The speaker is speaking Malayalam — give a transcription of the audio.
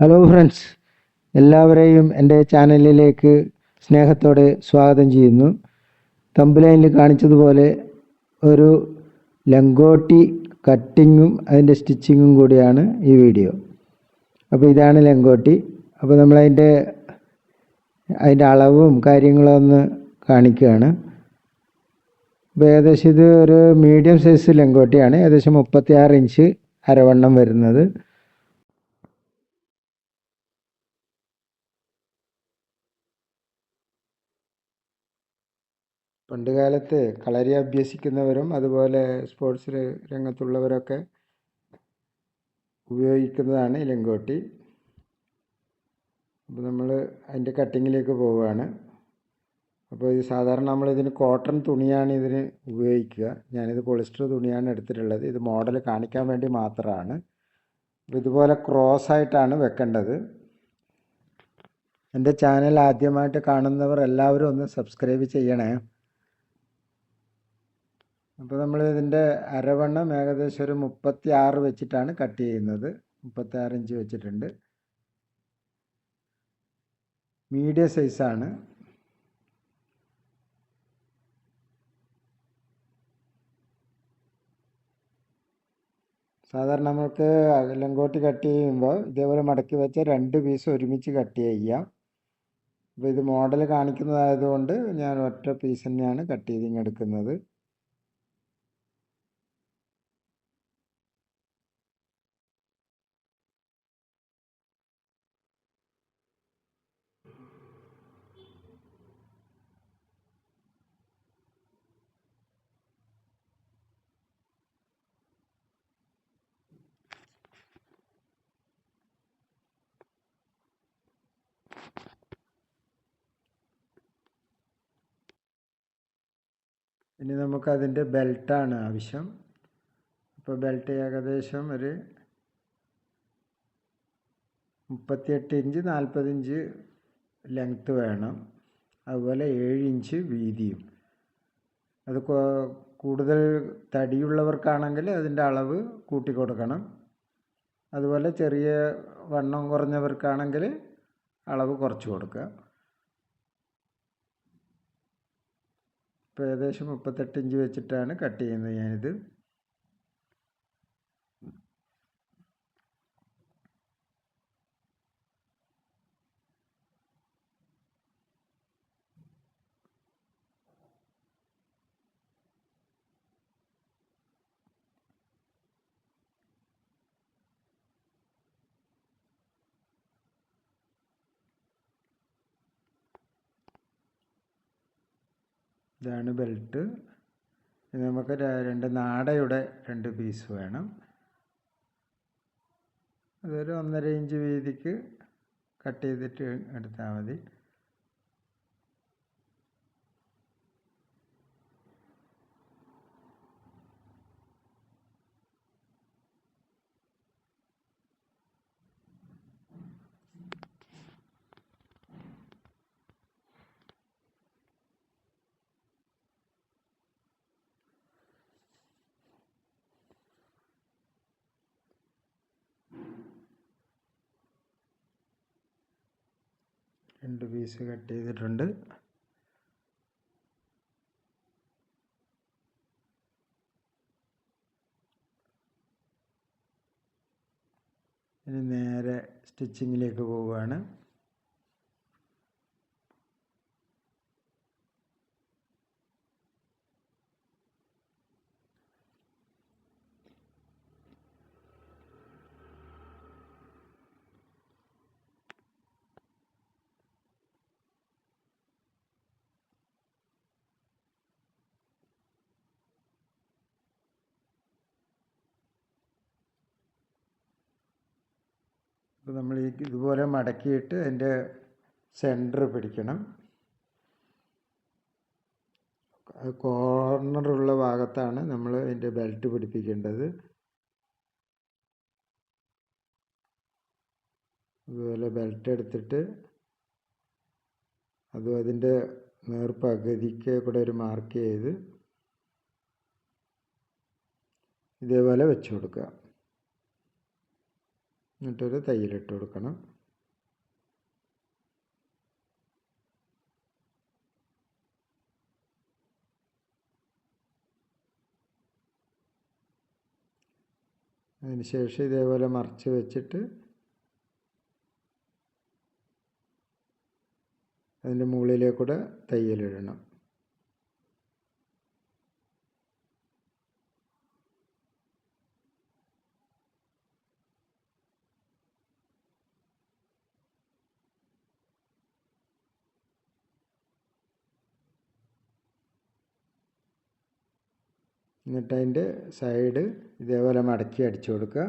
ഹലോ ഫ്രണ്ട്സ് എല്ലാവരെയും എന്റെ ചാനലിലേക്ക് സ്നേഹത്തോടെ സ്വാഗതം ചെയ്യുന്നു. തമ്പുലൈനിൽ കാണിച്ചതുപോലെ ഒരു ലങ്കോട്ടി കട്ടിങ്ങും അതിന്റെ സ്റ്റിച്ചിങ്ങും കൂടിയാണ് ഈ വീഡിയോ. അപ്പോൾ ഇതാണ് ലങ്കോട്ടി. അപ്പോൾ നമ്മളതിന്റെ അതിന്റെ അളവും കാര്യങ്ങളും ഒന്ന് കാണിക്കുകയാണ്. അപ്പോൾ ഏകദേശം ഇത് ഒരു മീഡിയം സൈസ് ലങ്കോട്ടിയാണ്. ഏകദേശം മുപ്പത്തി ഇഞ്ച് അരവണ്ണം വരുന്നത്. പണ്ട് കാലത്ത് കളരി അഭ്യസിക്കുന്നവരും അതുപോലെ സ്പോർട്സ് രംഗത്തുള്ളവരൊക്കെ ഉപയോഗിക്കുന്നതാണ് ലങ്കോട്ടി. അപ്പോൾ നമ്മൾ അതിന്റെ കട്ടിങ്ങിലേക്ക് പോവുകയാണ്. അപ്പോൾ ഇത് സാധാരണ നമ്മൾ ഇതിന് കോട്ടൺ തുണിയാണ് ഇതിന് ഉപയോഗിക്കുക. ഞാനിത് പോളിസ്റ്റർ തുണിയാണ് എടുത്തിട്ടുള്ളത്. ഇത് മോഡൽ കാണിക്കാൻ വേണ്ടി മാത്രമാണ്. അപ്പോൾ ഇതുപോലെ ക്രോസ് ആയിട്ടാണ് വെക്കേണ്ടത്. എന്റെ ചാനൽ ആദ്യമായിട്ട് കാണുന്നവർ എല്ലാവരും ഒന്ന് സബ്സ്ക്രൈബ് ചെയ്യണേ. അപ്പോൾ നമ്മൾ ഇതിന്റെ അരവണ്ണം ഏകദേശം ഒരു മുപ്പത്തി ആറ് വെച്ചിട്ടാണ് കട്ട് ചെയ്യുന്നത്. മുപ്പത്തി ആറ് ഇഞ്ച് വെച്ചിട്ടുണ്ട്. മീഡിയം സൈസാണ് സാധാരണ നമുക്ക് ലങ്കോട്ടി കട്ട് ചെയ്യുമ്പോൾ ഇതേപോലെ മടക്കി വെച്ച രണ്ട് പീസ് ഒരുമിച്ച് കട്ട് ചെയ്യാം. അപ്പോൾ ഇത് മോഡൽ കാണിക്കുന്നതായതുകൊണ്ട് ഞാൻ ഒറ്റ പീസ് തന്നെയാണ് കട്ട് ചെയ്ത് ഇനി നമുക്ക് അതിന്റെ ബെൽറ്റാണ് ആവശ്യം. അപ്പോൾ ബെൽറ്റ് ഏകദേശം ഒരു മുപ്പത്തിയെട്ട് ഇഞ്ച് നാൽപ്പത് ഇഞ്ച് ലെങ്ത്ത് വേണം. അതുപോലെ ഏഴ് ഇഞ്ച് വീതിയും. അത് കൂടുതൽ തടിയുള്ളവർക്കാണെങ്കിൽ അതിന്റെ അളവ് കൂട്ടി കൊടുക്കണം അതുപോലെ ചെറിയ വണ്ണം കുറഞ്ഞവർക്കാണെങ്കിൽ അളവ് കുറച്ച് കൊടുക്കുക. ഇപ്പോൾ ഏകദേശം മുപ്പത്തെട്ട് ഇഞ്ച് വെച്ചിട്ടാണ് കട്ട് ചെയ്യുന്നത് ഞാനിത്. ഇതാണ് ബെൽറ്റ്. നമുക്ക് രണ്ട് നാടയുടെ രണ്ട് പീസ് വേണം. അതൊരു ഒന്നര ഇഞ്ച് വീതിക്ക് കട്ട് ചെയ്തിട്ട് എടുത്താൽ മതി. രണ്ട് പീസ് കട്ട് ചെയ്തിട്ടുണ്ട്. ഇനി നേരെ സ്റ്റിച്ചിങ്ങിലേക്ക് പോവുകയാണ്. അപ്പോൾ നമ്മൾ ഈ ഇതുപോലെ മടക്കിയിട്ട് അതിന്റെ സെന്റർ പിടിക്കണം. കോർണറുള്ള ഭാഗത്താണ് നമ്മൾ അതിന്റെ ബെൽറ്റ് പിടിപ്പിക്കേണ്ടത്. അതുപോലെ ബെൽറ്റ് എടുത്തിട്ട് അതും അതിന്റെ നേർപ്പകുതിക്ക് കൂടെ ഒരു മാർക്ക് ചെയ്ത് ഇതേപോലെ വെച്ച് കൊടുക്കുക. എന്നിട്ടൊരു തയ്യലിട്ട് കൊടുക്കണം. അതിനുശേഷം ഇതേപോലെ മറിച്ച് വെച്ചിട്ട് അതിന്റെ മുകളിലേക്കൂടെ തയ്യലിടണം എന്നിട്ട് അതിന്റെ സൈഡ് ഇതേപോലെ മടക്കി അടിച്ചു കൊടുക്കുക.